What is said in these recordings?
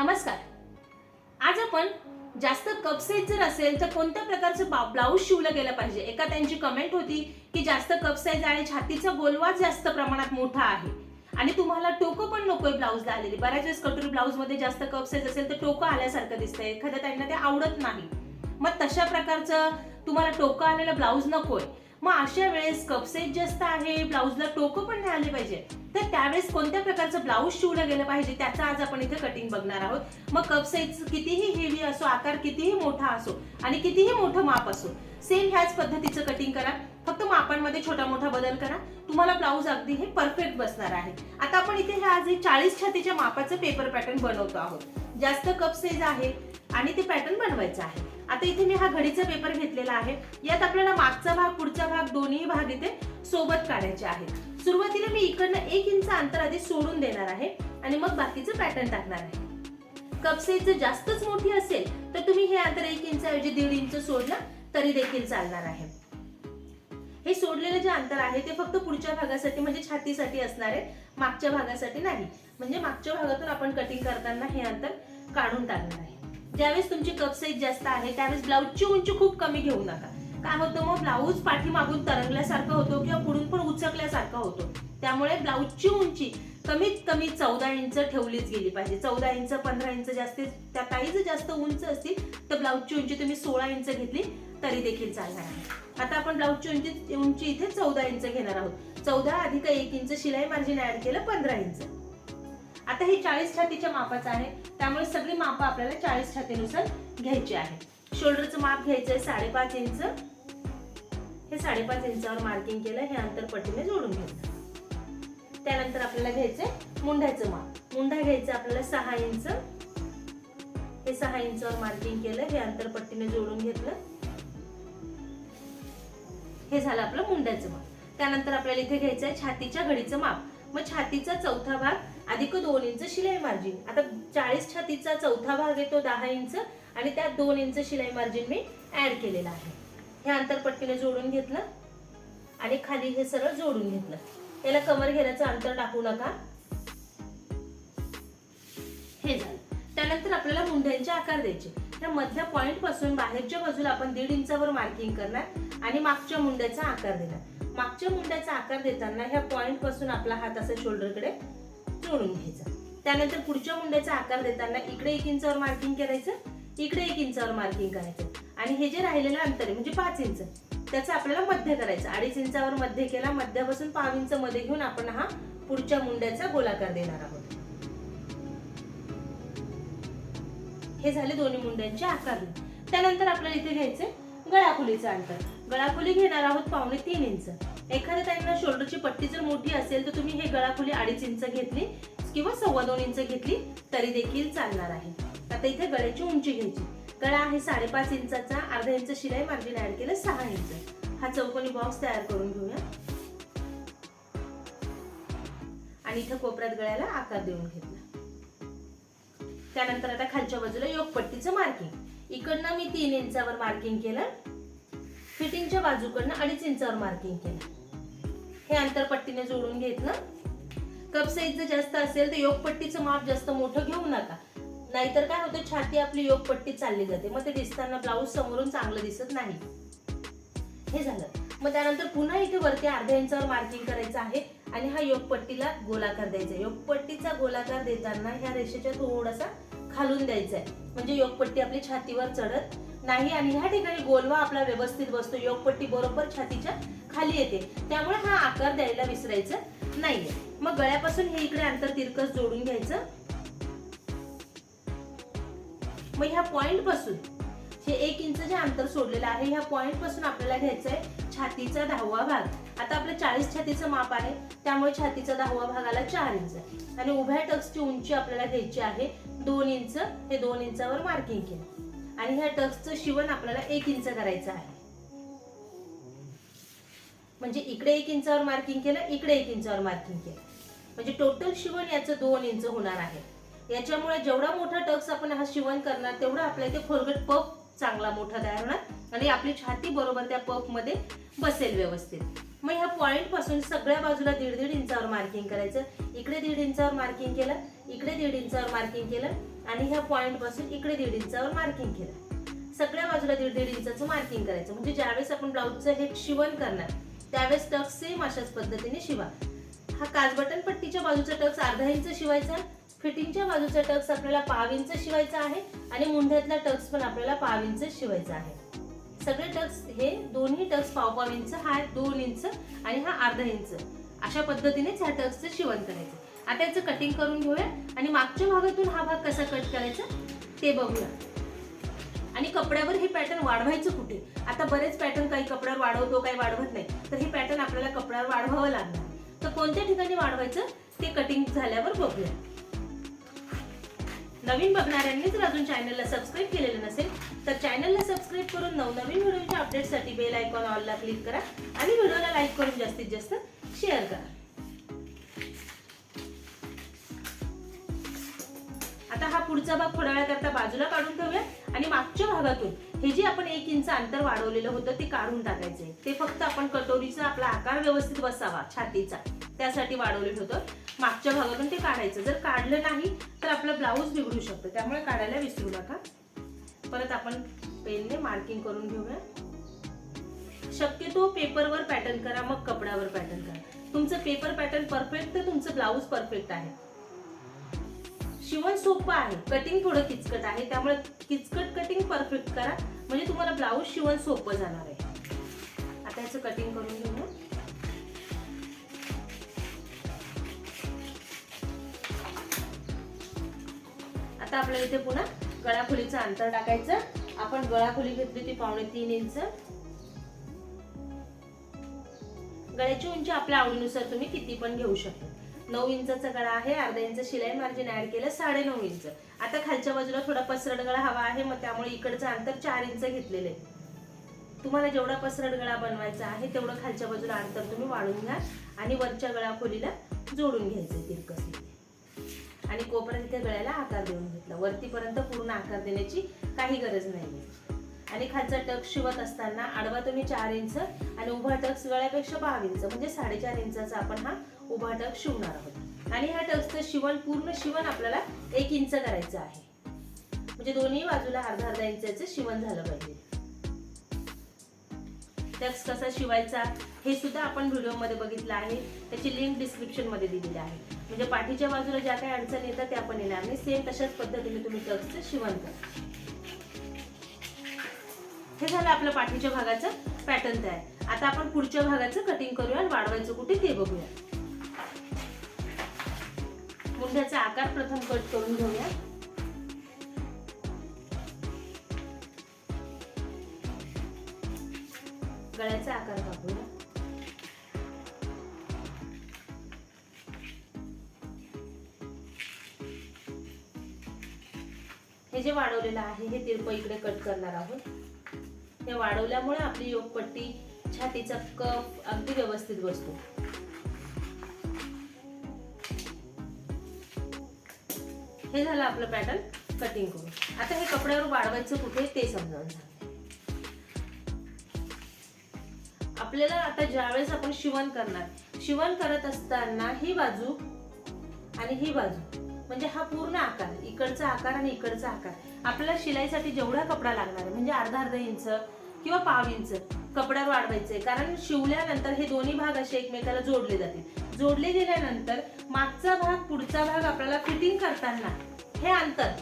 नमस्कार. आज आपण जास्त कप जर असेल तर कोणत्या प्रकारचं ब्लाऊज शिवलं गेलं पाहिजे? एका त्यांची कमेंट होती की जास्त कपसेज आणि छातीचा गोलवा जास्त प्रमाणात मोठा आहे. आणि तुम्हाला टोकं पण नकोय ब्लाऊजला आलेली. बऱ्याच वेळेस कटोरी ब्लाऊजमध्ये जास्त कपसेज असेल तर टोकं आल्यासारखं दिसतंय. एखाद्या त्यांना ते आवडत नाही. मग तशा प्रकारचं तुम्हाला टोकं आलेलं ब्लाऊज नकोय. मग अशा वेळेस कपसेट जास्त आहे ब्लाऊजला टोकं पण नाही आले पाहिजे. तर त्यावेळेस कोणत्या प्रकारचं ब्लाऊज शिवलं गेलं पाहिजे त्याचं आज आपण इथे कटिंग बघणार आहोत. मग कप साईज कितीही हेवी असो आकार कितीही मोठा असो आणि कितीही मोठं माप असो सेम ह्याच पद्धतीचं कटिंग करा. फक्त मापांमध्ये छोटा मोठा बदल करा. तुम्हाला ब्लाऊज अगदी हे परफेक्ट बसणार आहे. आता आपण इथे हे आज चाळीस छातीच्या मापाचं पेपर पॅटर्न बनवतो आहोत. जास्त कप साईज आहे आणि ते पॅटर्न बनवायचं आहे. आता इथे मी हा घडीचा पेपर घेतलेला आहे. यात आपल्याला मागचा भाग पुढचा भाग दोन्ही भाग इथे सोबत काढायचे आहेत. सुरुवातीला मी इकडनं एक इंच अंतर आधी सोडून देणार आहे आणि मग बाकीचं पॅटर्न टाकणार आहे. कप साईज जर जास्तच मोठी असेल तर तुम्ही हे अंतर एक इंच ऐवजी दीड इंच सोडलं तरी देखील चालणार आहे. हे सोडलेलं जे अंतर आहे ते फक्त पुढच्या भागासाठी म्हणजे छातीसाठी असणार आहे. मागच्या भागासाठी नाही. म्हणजे मागच्या भागातून आपण कटिंग करताना हे अंतर काढून टाकणार आहे. ज्यावेळेस तुमची कप साईज जास्त आहे त्यावेळेस ब्लाऊजची उंची खूप कमी घेऊ नका. काय होतं मग ब्लाऊज पाठीमागून तरंगल्यासारखा होतो किंवा पुढून पण उचकल्यासारखा होतो. त्यामुळे ब्लाऊजची उंची कमीत कमी चौदा इंच ठेवलीच गेली पाहिजे. चौदा इंच पंधरा इंच जास्त त्या काही जर जास्त उंच असतील तर ब्लाऊजची उंची तुम्ही सोळा इंच घेतली तरी देखील चालणार आहे. आता आपण ब्लाऊजची उंची उंची इथे चौदा इंच घेणार आहोत. चौदा अधिक एक इंच शिलाई मार्जिन ऍड केलं पंधरा इंच. आता हे चाळीस छातीच्या मापाचं आहे. त्यामुळे सगळी मापं आपल्याला चाळीस छातीनुसार घ्यायची आहे. शोल्डरचं माप घ्यायचं आहे साडेपाच इंच. हे साडेपाच इंचावर मार्किंग केलं हे अंतर पट्टीने जोडून घेतलं त्यानंतर आपल्याला घ्यायचंय मुंढ्याचं माप. मुंढा घ्यायचं आपल्याला सहा इंच. हे सहा इंचावर मार्किंग केलं हे अंतर पट्टीने जोडून घेतलं. हे झालं आपलं मुंड्याचं माप. त्यानंतर आपल्याला इथे घ्यायचं आहे छातीच्या घडीचं माप. मग छातीचा चौथा भाग अधिक दोन इंच शिलाई मार्जिन आता चाळीस छातीचा चौथा भाग येतो दहा इंच आणि त्यात दोन इंच शिलाई मार्जिन मी ऍड केलेलं आहे. हे अंतर पट्टीने जोडून घेतलं आणि खाली हे सरळ जोडून घेतलं. याला कमर घेण्याचं अंतर टाकू नका. हे झालं. त्यानंतर आपल्याला मुंड्यांचे आकार द्यायचे. त्या मधल्या पॉइंटपासून बाहेरच्या बाजूला आपण दीड इंचावर मार्किंग करणार आणि मागच्या मुंड्याचा आकार देणार. मागच्या मुंड्याचा आकार देताना ह्या पॉइंटपासून आपला हात असा शोल्डरकडे जोडून घ्यायचा. त्यानंतर पुढच्या मुंड्याचा आकार देताना इकडे एक इंचावर मार्किंग करायचं इकडे एक इंचावर मार्किंग करायचं. आणि हे जे राहिलेलं अंतर आहे म्हणजे पाच इंच त्याचं आपल्याला मध्य करायचं. अडीच इंचावर मध्य केला मध्यापासून पाव इंच मध्ये घेऊन आपण हा पुढच्या मुंड्याचा गोलाकार देणार आहोत. हे झाले दोन्ही मुंड्यांचे आकार. त्यानंतर आपल्याला इथे घ्यायचे गळाफुलीचं अंतर. गळाफुली घेणार आहोत पावणे तीन इंच. एखाद्या ताईंना शोल्डरची पट्टी जर मोठी असेल तर तुम्ही हे गळाफुली अडीच इंच घेतली किंवा सव्वा दोन इंच घेतली तरी देखील चालणार आहे. आता इथे गळ्याची उंची घ्यायची. गळा आहे साडेपाच इंचाचा अर्धा इंच शिलाई मार्जिन ऍड केलं सहा इंच. हा चौकोनी बॉक्स तयार करून घेऊया. आणि इथं कोपऱ्यात गळ्याला आकार देऊन घेतला. त्यानंतर आता खालच्या बाजूला योगपट्टीचं मार्किंग इकडनं मी तीन इंचावर मार्किंग केलं. फिटिंगच्या बाजूकडनं अडीच इंचावर मार्किंग केलं. हे अंतरपट्टीने जोडून घेतलं. कप साईज जर जास्त असेल तर योगपट्टीचं माप जास्त मोठं घेऊ नका. नाहीतर काय होतं छाती आपली योगपट्टी चालली जाते. मग ते दिसताना ब्लाऊज समोरून चांगलं दिसत नाही. हे झालं. मग त्यानंतर पुन्हा इथे वरती अर्ध्या इंचावर मार्किंग करायचं आहे आणि हा योगपट्टीला गोलाकार द्यायचा आहे. योगपट्टीचा गोलाकार देताना ह्या रेषेच्या थोडासा खालून द्यायचा आहे. म्हणजे योगपट्टी आपली छातीवर चढत नाही आणि ह्या ठिकाणी गोलवा आपला व्यवस्थित बसतो. योगपट्टी बरोबर छातीच्या खाली येते. त्यामुळे हा आकार द्यायला विसरायचं नाहीये. मग गळ्यापासून हे इकडे अंतर तिरकस जोडून घ्यायचं. मग ह्या पॉइंटपासून हे एक इंच जे अंतर सोडलेलं आहे ह्या पॉइंटपासून आपल्याला घ्यायचं आहे छातीचा दहावा भाग. आता आपलं चाळीस छातीचं माप आहे त्यामुळे छातीचा दहावा भाग आला चार इंच. आणि उभ्या टक्सची उंची आपल्याला घ्यायची आहे दोन इंच. हे दोन इंचावर मार्किंग केलं. आणि ह्या टक्सचं शिवण आपल्याला एक इंच करायचं आहे. म्हणजे इकडे एक इंचावर मार्किंग केलं इकडे एक इंचावर मार्किंग केलं. म्हणजे टोटल शिवण याचं दोन इंच होणार आहे. याच्यामुळे जेवढा मोठा टक्स आपण हा शिवण करणार तेवढा आपल्या इथे खोलगट पप चांगला मोठा तयार होणार आणि आपली छाती बरोबर त्या पपमध्ये बसेल व्यवस्थित. मग ह्या पॉईंटपासून सगळ्या बाजूला दीड दीड इंचावर मार्किंग करायचं. इकडे दीड इंचावर मार्किंग केलं इकडे दीड इंचावर मार्किंग केलं आणि ह्या पॉईंटपासून इकडे दीड इंचावर मार्किंग केलं. सगळ्या बाजूला दीड दीड इंचाचं मार्किंग करायचं. म्हणजे ज्यावेळेस आपण ब्लाऊजचं हे शिवण करणार त्यावेळेस टक्स सेम अशाच पद्धतीने शिवा. हा काजबटन पट्टीच्या बाजूचा टक्स अर्धा इंच शिवायचा फिटिंगच्या बाजूचा टक्स आपल्याला पाव इंच शिवायचा आहे. आणि मुंढ्यातला टक्स पण आपल्याला पाव इंच शिवायचा आहे. सगळे टक्स हे दोन्ही टक्स पाव पाव इंच हा दोन इंच आणि हा अर्धा इंच. अशा पद्धतीनेच ह्या टक्सचं शिवण करायचं. आता याचं कटिंग करून घेऊया आणि मागच्या भागातून हा भाग कसा कट करायचा ते बघूया. आणि कपड्यावर हे पॅटर्न वाढवायचं कुठे? आता बरेच पॅटर्न काही कपड्यावर वाढवतो काही वाढवत नाही. तर हे पॅटर्न आपल्याला कपड्यावर वाढवावं लागणार. तर कोणत्या ठिकाणी वाढवायचं? ते कटिंग झाल्यावर बघूया. नवीन बघणाऱ्यांनी जर अजून चॅनलला सबस्क्राईब केलेलं नसेल तर चॅनलला सबस्क्राईब करून नवनवीन व्हिडिओच्या अपडेटसाठी बेल आयकॉन ऑलला क्लिक करा आणि व्हिडिओला लाईक करून जास्तीत जास्त शेअर करा. आता हा पुढचा भाग थोड्या वेळाकरता बाजूला काढून ठेवूया आणि मागच्या भागातून हे जे आपण एक इंच अंतर वाढवलेलं होतं ते काढून टाकायचंय. ते फक्त आपण कटोरीचा आपला आकार व्यवस्थित बसावा छातीचा. त्यासाठी वाढवलेलं होतं मागच्या भागातून ते काढायचं. जर काढलं नाही तर आपलं ब्लाऊज बिघडू शकतं. त्यामुळे काढायला विसरू नका. परत आपण पेनने मार्किंग करून घेऊया. शक्यतो पेपरवर पॅटर्न करा मग कपड्यावर पॅटर्न करा. तुमचं पेपर पॅटर्न परफेक्ट तर तुमचं ब्लाऊज परफेक्ट आहे. शिवण सोपं आहे. कटिंग थोडं किचकट आहे. त्यामुळे किचकट कटिंग परफेक्ट करा. म्हणजे तुम्हाला ब्लाऊज शिवण सोपं जाणार आहे. आता याचं कटिंग करून घेऊ आता आपल्याला इथे पुन्हा गळाखोलीचं अंतर टाकायचं. आपण गळाखोली घेतली ती पावणे तीन इंच. गळ्याची उंची आपल्या आवडीनुसार तुम्ही किती पण घेऊ शकता. नऊ इंचाचा गळा आहे अर्धा इंच शिलाई मार्जिन ऍड केलं साडे नऊ इंच. आता खालच्या बाजूला थोडा पसरड गळा हवा आहे मग त्यामुळे इकडचं अंतर चार इंच घेतलेलं आहे. तुम्हाला जेवढा पसरड गळा बनवायचा आहे तेवढं खालच्या बाजूला अंतर तुम्ही वाढून घ्या आणि वरच्या गळा खोलीला जोडून घ्यायचं तिरकस आणि कोपरा तिथे गळ्याला आकार देऊन घेतला. वरतीपर्यंत पूर्ण आकार देण्याची काही गरज नाही आणि खालचा टक शिवत असताना आडवा तुम्ही चार इंच आणि उभा टक्स गळ्यापेक्षा बाव इंच म्हणजे साडेचार इंचाचा आपण हा उभा टक शिवणार आहोत. आणि ह्या टक्सचं शिवण पूर्ण शिवण आपल्याला एक इंच करायचं आहे. म्हणजे दोन्ही बाजूला अर्धा अर्धा इंचाचं शिवण झालं पाहिजे. टक्स कसा शिवायचा हे सुद्धा आपण व्हिडिओमध्ये बघितलं आहे. त्याची लिंक डिस्क्रिप्शनमध्ये दिलेली आहे. म्हणजे पाठीच्या बाजूला ज्या काही अडचणी येतात त्या पण येणार नाही. सेम तशाच पद्धतीने तुम्ही टक्सचं शिवण करा. हे झालं आपलं पाठीच्या भागाचं पॅटर्न तयार. आता आपण पुढच्या भागाचं कटिंग करूया आणि वाढवायचं कुठे ते बघूया. मुंड्याचा आकार प्रथम कट करून घेऊया. गळ्याचा आकार कापूया हे जे वाढवलेलं आहे हे तिरप इकडे कट करणार आहोत. हे वाढवल्यामुळे आपली योगपट्टी छातीचा कप अगदी व्यवस्थित बसतो. हे झालं आपलं पॅटर्न कटिंग करून. आता हे कपड्यावर वाढवायचं कुठे ते समजावून झालं आपल्याला आता ज्यावेळेस आपण शिवण करणार शिवण करत असताना ही बाजू आणि ही बाजू म्हणजे हा पूर्ण आकार इकडचा आकार आणि इकडचा आकार. आपल्याला शिलाईसाठी जेवढा कपडा लागणार आहे म्हणजे अर्धा अर्धा इंच किंवा पाव इंच कपड्यावर वाढवायचे कारण शिवल्यानंतर हे दोन्ही भाग असे एकमेकाला जोडले जातील. जोडले गेल्यानंतर मागचा भाग पुढचा भाग आपल्याला फिटिंग करताना हे अंतर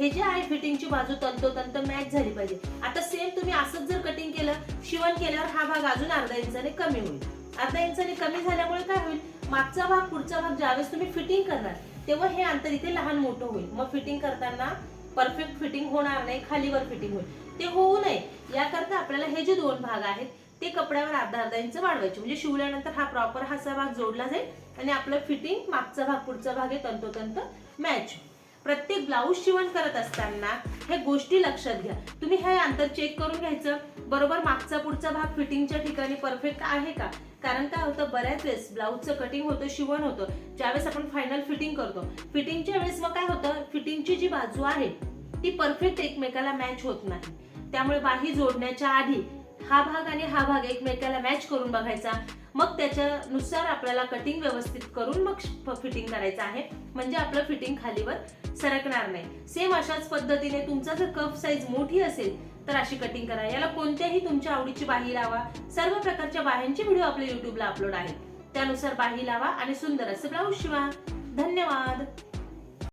हे जे आहे फिटिंगची बाजू तंतोतंत मॅच झाली पाहिजे. आता सेम तुम्ही असंच जर कटिंग केलं शिवण केल्यावर हा भाग अजून अर्धा इंचाने कमी होईल. अर्धा इंचाने कमी झाल्यामुळे काय होईल? मागचा भाग पुढचा भाग ज्यावेळेस तुम्ही फिटिंग करणार तेव्हा हे अंतर इथे लहान मोठं होईल. मग फिटिंग करताना परफेक्ट फिटिंग होणार नाही खालीवर फिटिंग होईल. ते होऊ नये. याकरता आपल्याला हे जे दोन भाग आहेत ते कपड्यावर अर्धा अर्धा इंच वाढवायचे. म्हणजे शिवल्यानंतर हा प्रॉपर हाचा भाग जोडला जाईल आणि आपलं फिटिंग मागचा भाग पुढचा भाग हे तंतोतंत मॅच प्रत्येक ब्लाऊज शिवण करत असताना ह्या गोष्टी लक्षात घ्या. तुम्ही हे अंतर चेक करून घ्यायचं. बरोबर मागचा पुढचा भाग फिटिंगच्या ठिकाणी परफेक्ट आहे का? कारण काय होतं बऱ्याच वेळेस ब्लाऊजचं कटिंग होतं शिवण होतं. ज्यावेळेस आपण फायनल फिटिंग करतो. फिटिंगच्या वेळेस मग काय होतं फिटिंगची जी बाजू आहे ती परफेक्ट एकमेकाला मॅच होत नाही. त्यामुळे बाही जोडण्याच्या आधी हा भाग आणि हा भाग एकमेकाला मॅच करून बघायचा. मग त्याच्यानुसार आपल्याला कटिंग व्यवस्थित करून मग फिटिंग करायचं आहे. म्हणजे आपलं फिटिंग खालीवर सरकणार नाही. सेम अशाच पद्धतीने तुमचा जर कप साईज मोठी असेल तर अशी कटिंग करा. याला कोणत्याही तुमच्या आवडीची बाही लावा. सर्व प्रकारच्या बाह्यांचे व्हिडिओ आपल्या युट्यूबला अपलोड आहेत. त्यानुसार बाही लावा आणि सुंदर असं ब्लाऊज शिवा. धन्यवाद.